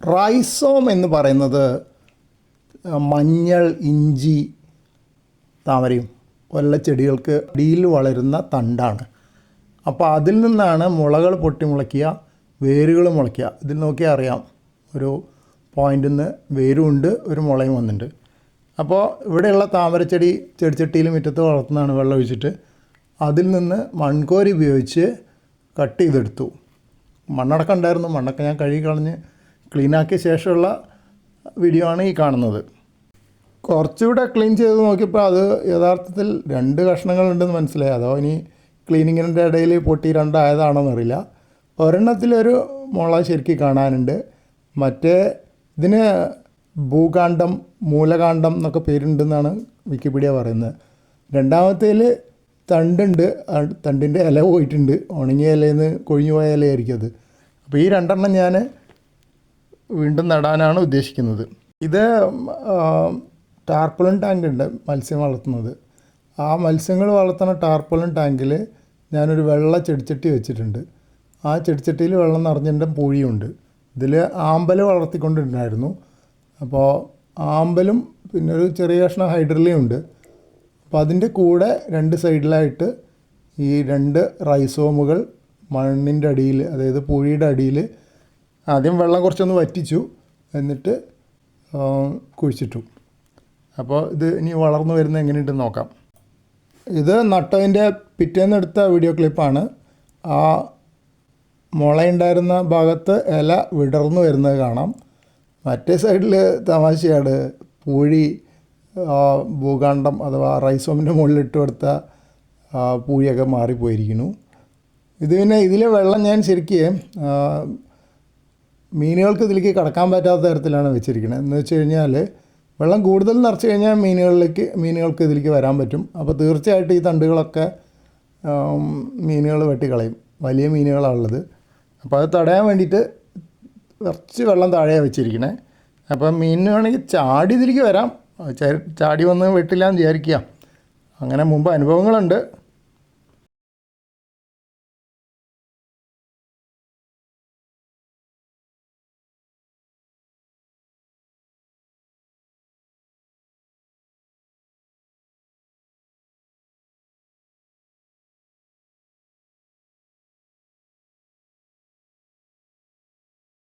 Rhizome എന്ന് പറയുന്നത് മഞ്ഞൾ ഇഞ്ചി താമരയും വല്ല ചെടികൾക്ക് അടിയിൽ വളരുന്ന തണ്ടാണ്. അപ്പോൾ അതിൽ നിന്നാണ് മുളകൾ പൊട്ടി മുളയ്ക്കുക വേരുകൾ മുളയ്ക്കുക. ഇതിൽ നോക്കിയാൽ അറിയാം ഒരു പോയിന്റിൽ നിന്ന് വേരുമുണ്ട് ഒരു മുളയും വന്നിട്ടുണ്ട്. അപ്പോൾ ഇവിടെയുള്ള താമരച്ചെടി ചെടിച്ചട്ടിയിൽ മുറ്റത്ത് വളർത്തുന്നതാണ് വെള്ളം ഒഴിച്ചിട്ട്. അതിൽ നിന്ന് മൺകോരി ഉപയോഗിച്ച് കട്ട് ചെയ്തെടുത്തു. മണ്ണടക്കം ഉണ്ടായിരുന്നു മണ്ണൊക്കെ ഞാൻ കഴുകി കളഞ്ഞ് ക്ലീനാക്കിയ ശേഷമുള്ള വീഡിയോ ആണ് ഈ കാണുന്നത്. കുറച്ചുകൂടെ ക്ലീൻ ചെയ്ത് നോക്കിയപ്പോൾ അത് യഥാർത്ഥത്തിൽ രണ്ട് കഷ്ണങ്ങളുണ്ടെന്ന് മനസ്സിലായി. അതോ ഇനി ക്ലീനിങ്ങിന്റെ ഇടയിൽ പൊട്ടി രണ്ടായതാണോന്ന് അറിയില്ല. ഒരെണ്ണത്തിലൊരു മുള ശരിക്കും കാണാനുണ്ട്. മറ്റേ ഇതിന് ഭൂകാണ്ഡം മൂലകാണ്ഡം എന്നൊക്കെ പേരുണ്ടെന്നാണ് വിക്കിപീഡിയ പറയുന്നത്. രണ്ടാമത്തേൽ തണ്ടുണ്ട്. തണ്ടിന്റെ ഇല പോയിട്ടുണ്ട്. ഉണങ്ങിയ ഇലയിൽ നിന്ന് കൊഴിഞ്ഞു പോയ ഇലയായിരിക്കും അത്. അപ്പോൾ ഈ രണ്ടെണ്ണം ഞാൻ വീണ്ടും നടാനാണ് ഉദ്ദേശിക്കുന്നത്. ഇത് ടാർപ്പളിൻ ടാങ്ക് ഉണ്ട് മത്സ്യം വളർത്തുന്നത്. ആ മത്സ്യങ്ങൾ വളർത്തുന്ന ടാർപ്പളിൻ ടാങ്കിൽ ഞാനൊരു വെള്ള ചെടിച്ചട്ടി വെച്ചിട്ടുണ്ട്. ആ ചെടിച്ചട്ടിയിൽ വെള്ളം നിറഞ്ഞിട്ട് പൂഴിയുണ്ട്. ഇതിൽ ആമ്പൽ വളർത്തിക്കൊണ്ടിട്ടുണ്ടായിരുന്നു. അപ്പോൾ ആമ്പലും പിന്നെ ഒരു ചെറിയ കഷ്ണം ഹൈഡ്രലിയും ഉണ്ട്. അപ്പോൾ അതിന്റെ കൂടെ രണ്ട് സൈഡിലായിട്ട് ഈ രണ്ട് റൈസോമുകൾ മണ്ണിന്റെ അടിയിൽ അതായത് പൂഴിയുടെ അടിയിൽ ആദ്യം വെള്ളം കുറച്ചൊന്ന് വറ്റിച്ചു. എന്നിട്ട് കുഴിച്ചിട്ടു. അപ്പോൾ ഇത് ഇനി വളർന്നു വരുന്നത് എങ്ങനെയുണ്ടെന്ന് നോക്കാം. ഇത് നട്ടതിന്റെ പിറ്റേന്ന് എടുത്ത വീഡിയോ ക്ലിപ്പാണ്. ആ മുളയുണ്ടായിരുന്ന ഭാഗത്ത് ഇല വിടർന്നു വരുന്നത് കാണാം. മറ്റേ സൈഡിൽ തമാശയാണ്. പൂഴി ഭൂഖണ്ഡം അഥവാ റൈസോമിന്റെ മുകളിൽ ഇട്ട് കൊടുത്ത പൂഴിയൊക്കെ മാറിപ്പോയിരിക്കുന്നു. ഇത് പിന്നെ ഇതിലെ വെള്ളം ഞാൻ ശരിക്കും മീനുകൾക്ക് ഇതിലേക്ക് കടക്കാൻ പറ്റാത്ത തരത്തിലാണ് വെച്ചിരിക്കുന്നത് എന്ന് വെച്ച് കഴിഞ്ഞാൽ വെള്ളം കൂടുതൽ നിറച്ച് കഴിഞ്ഞാൽ മീനുകളിലേക്ക് മീനുകൾക്ക് ഇതിലേക്ക് വരാൻ പറ്റും. അപ്പോൾ തീർച്ചയായിട്ടും ഈ തണ്ടുകളൊക്കെ മീനുകൾ വെട്ടിക്കളയും. വലിയ മീനുകളാണുള്ളത് അപ്പോൾ അത് തടയാൻ വേണ്ടിയിട്ട് കുറച്ച് വെള്ളം താഴെയാണ് വെച്ചിരിക്കണേ. അപ്പം മീനിന് വേണമെങ്കിൽ ചാടി ഇതിലേക്ക് വരാം. ചാടി വന്ന് വെട്ടില്ല എന്ന് വിചാരിക്കുക. അങ്ങനെ മുമ്പ് അനുഭവങ്ങളുണ്ട്.